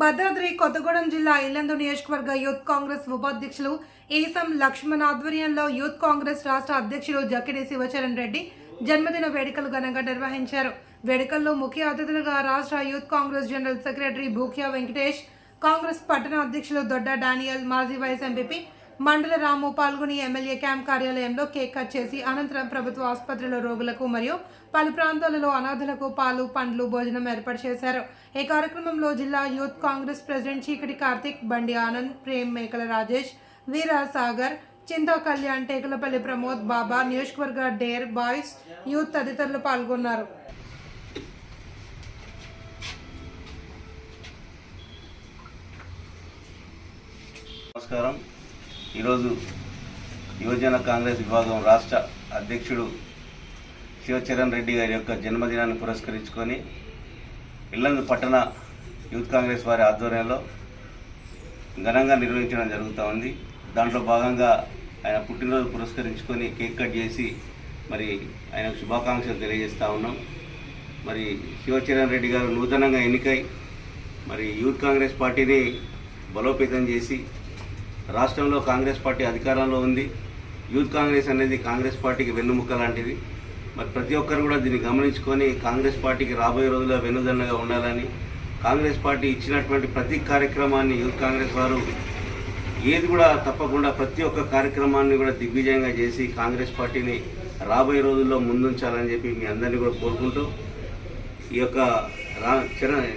భద్రాద్రి కొత్తగూడెం జిల్లా ఇల్లందు నియోజకవర్గ యూత్ కాంగ్రెస్ ఉపాధ్యక్షులు ఈసం లక్ష్మణ్ ఆధ్వర్యంలో యూత్ కాంగ్రెస్ రాష్ట్ర అధ్యక్షులు జక్కిడి శివచరణ్ రెడ్డి జన్మదిన వేడుకలు ఘనంగా నిర్వహించారు. వేడుకల్లో ముఖ్య అతిథులుగా రాష్ట్ర youth Congress general secretary Bhukya Venkatesh Congress పట్టణ అధ్యక్షులు దొడ్డ డానియల్ మాజీ వైస్ ఎంపీపీ మండల రాము పాల్గొని ఎమ్మెల్యే క్యాంప్ కార్యాలయంలో కేక్ కట్ చేసి అనంతరం ప్రభుత్వ ఆసుపత్రిలో రోగులకు మరియు పలు ప్రాంతాలలో అనాథులకు పాలు పండ్లు భోజనం ఏర్పాటు చేశారు. ఈ కార్యక్రమంలో జిల్లా యూత్ కాంగ్రెస్ ప్రెసిడెంట్ చీకటి కార్తిక్ బండి ఆనంద్ ప్రేమ్ మేకల రాజేష్ వీర సాగర్ చింతా కళ్యాణ్ టేకులపల్లి ప్రమోద్ బాబా నియోజకవర్గ డేర్ బాయ్స్ యూత్ తదితరులు పాల్గొన్నారు. నమస్కారం. ఈరోజు యువజన కాంగ్రెస్ విభాగం రాష్ట్ర అధ్యక్షుడు శివచరణ్ రెడ్డి గారి యొక్క జన్మదినాన్ని పురస్కరించుకొని ఇల్లందు పట్టణ యూత్ కాంగ్రెస్ వారి ఆధ్వర్యంలో ఘనంగా నిర్వహించడం జరుగుతూ ఉంది. దాంట్లో భాగంగా ఆయన పుట్టినరోజు పురస్కరించుకొని కేక్ కట్ చేసి మరి ఆయనకు శుభాకాంక్షలు తెలియజేస్తూ ఉన్నాం. మరి శివచరణ్ రెడ్డి గారు నూతనంగా ఎన్నికై మరి యూత్ కాంగ్రెస్ పార్టీని బలోపేతం చేసి రాష్ట్రంలో కాంగ్రెస్ పార్టీ అధికారంలో ఉంది. యూత్ కాంగ్రెస్ అనేది కాంగ్రెస్ పార్టీకి వెన్నుముక్క లాంటిది. మరి ప్రతి ఒక్కరు కూడా దీన్ని గమనించుకొని కాంగ్రెస్ పార్టీకి రాబోయే రోజుల్లో వెన్నుదన్నగా ఉండాలని కాంగ్రెస్ పార్టీ ఇచ్చినటువంటి ప్రతి కార్యక్రమాన్ని యూత్ కాంగ్రెస్ వారు ఏది కూడా తప్పకుండా ప్రతి ఒక్క కార్యక్రమాన్ని కూడా దిగ్విజయంగా చేసి కాంగ్రెస్ పార్టీని రాబోయే రోజుల్లో ముందుంచాలని చెప్పి మీ అందరినీ కూడా కోరుకుంటూ ఈ యొక్క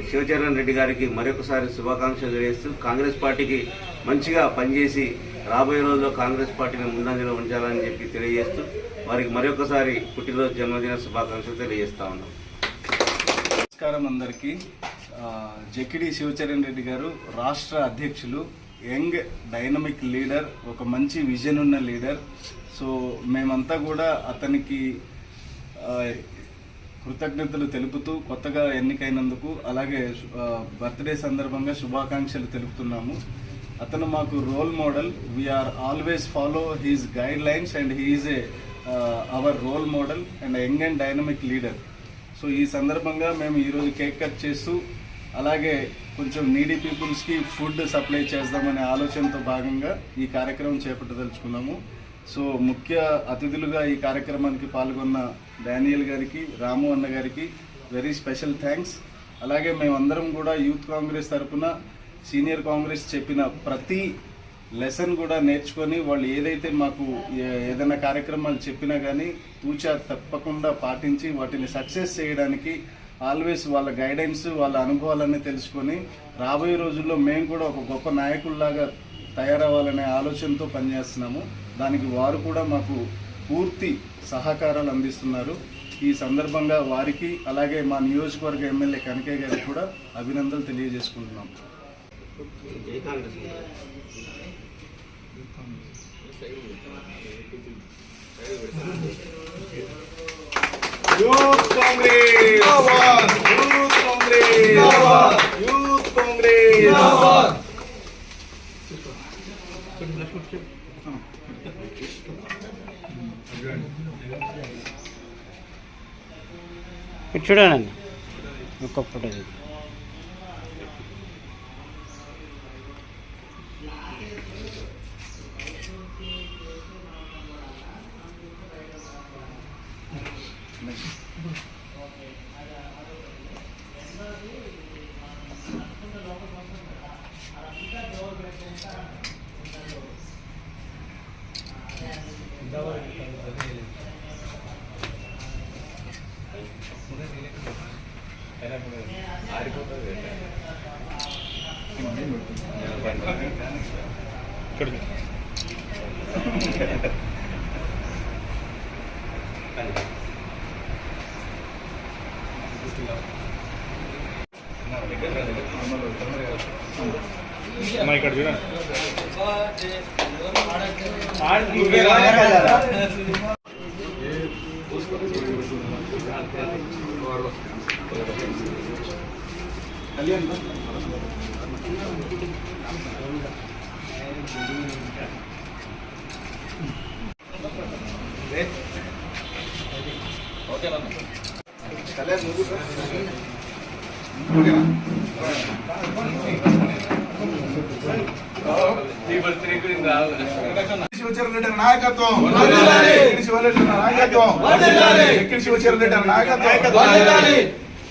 శివచరణ్ రెడ్డి గారికి మరొకసారి శుభాకాంక్షలు తెలియజేస్తూ కాంగ్రెస్ పార్టీకి మంచిగా పనిచేసి రాబోయే రోజుల్లో కాంగ్రెస్ పార్టీని ముందంజలో ఉంచాలని చెప్పి తెలియజేస్తూ వారికి మరొకసారి పుట్టినరోజు జన్మదిన శుభాకాంక్షలు తెలియజేస్తా ఉన్నాం. నమస్కారం అందరికీ. జకిడి శివచరణ్ రెడ్డి గారు రాష్ట్ర అధ్యక్షులు యంగ్ డైనమిక్ లీడర్ ఒక మంచి విజన్ ఉన్న లీడర్. సో మేమంతా కూడా అతనికి కృతజ్ఞతలు తెలుపుతూ కొత్తగా ఎన్నికైనందుకు అలాగే బర్త్డే సందర్భంగా శుభాకాంక్షలు తెలుపుతున్నాము. అతను మాకు role model. We're always follow his guidelines and he's a our role model and young and dynamic leader so ఈ సందర్భంగా మేము ఈరోజు కేక్ కట్ చేస్తూ అలాగే కొంచెం నీడీ పీపుల్స్కి ఫుడ్ సప్లై చేద్దామనే ఆలోచనతో భాగంగా ఈ కార్యక్రమం చేపట్టదలుచుకున్నాము. సో ముఖ్య అతిథులుగా ఈ కార్యక్రమానికి పాల్గొన్న డానియల్ గారికి రాము అన్న గారికి వెరీ స్పెషల్ థ్యాంక్స్ అలాగే మేమందరం కూడా యూత్ కాంగ్రెస్ తరఫున సీనియర్ కాంగ్రెస్ చెప్పిన ప్రతి లెసన్ కూడా నేర్చుకొని వాళ్ళు ఏదైతే మాకు ఏ- ఏదైనా కార్యక్రమాలు చెప్పినా కానీ తూచా తప్పకుండా పాటించి వాటిని సక్సెస్ చేయడానికి ఆల్వేస్ వాళ్ళ గైడెన్స్ వాళ్ళ అనుభవాలన్నీ తెలుసుకొని రాబోయే రోజుల్లో మేము కూడా ఒక గొప్ప నాయకుల్లాగా తయారవ్వాలనే ఆలోచనతో పనిచేస్తున్నాము. దానికి వారు కూడా మాకు పూర్తి సహకారాలు అందిస్తున్నారు. ఈ సందర్భంగా వారికి అలాగే మా నియోజకవర్గ ఎమ్మెల్యే కనకయ్య గారికి కూడా అభినందనలు తెలియజేసుకుంటున్నాం. యూత్ కాంగ్రెస్! యూత్ కాంగ్రెస్ యూత్ కాంగ్రెస్ ఇటు చూడండి ఒక్క ఫోటో తీయండి. కళ్యాణ్ ముందుకు రా. ఓకేనా కళ్యాణ్ ఓకేనా కళ్యాణ్ నువ్వు నాయకత్వం నాయకత్వం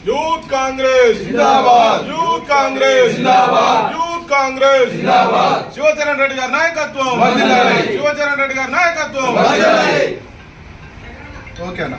యూత్ కాంగ్రెస్ జిందాబాద్ యూత్ కాంగ్రెస్ జిందాబాద్ యూత్ కాంగ్రెస్ జిందాబాద్ శివచరణ్ రెడ్డి గారి నాయకత్వం శివచరణ్ రెడ్డి గారి నాయకత్వం ఓకేనా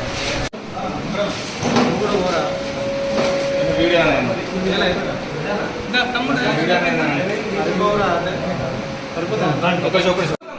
సరిపోతుంది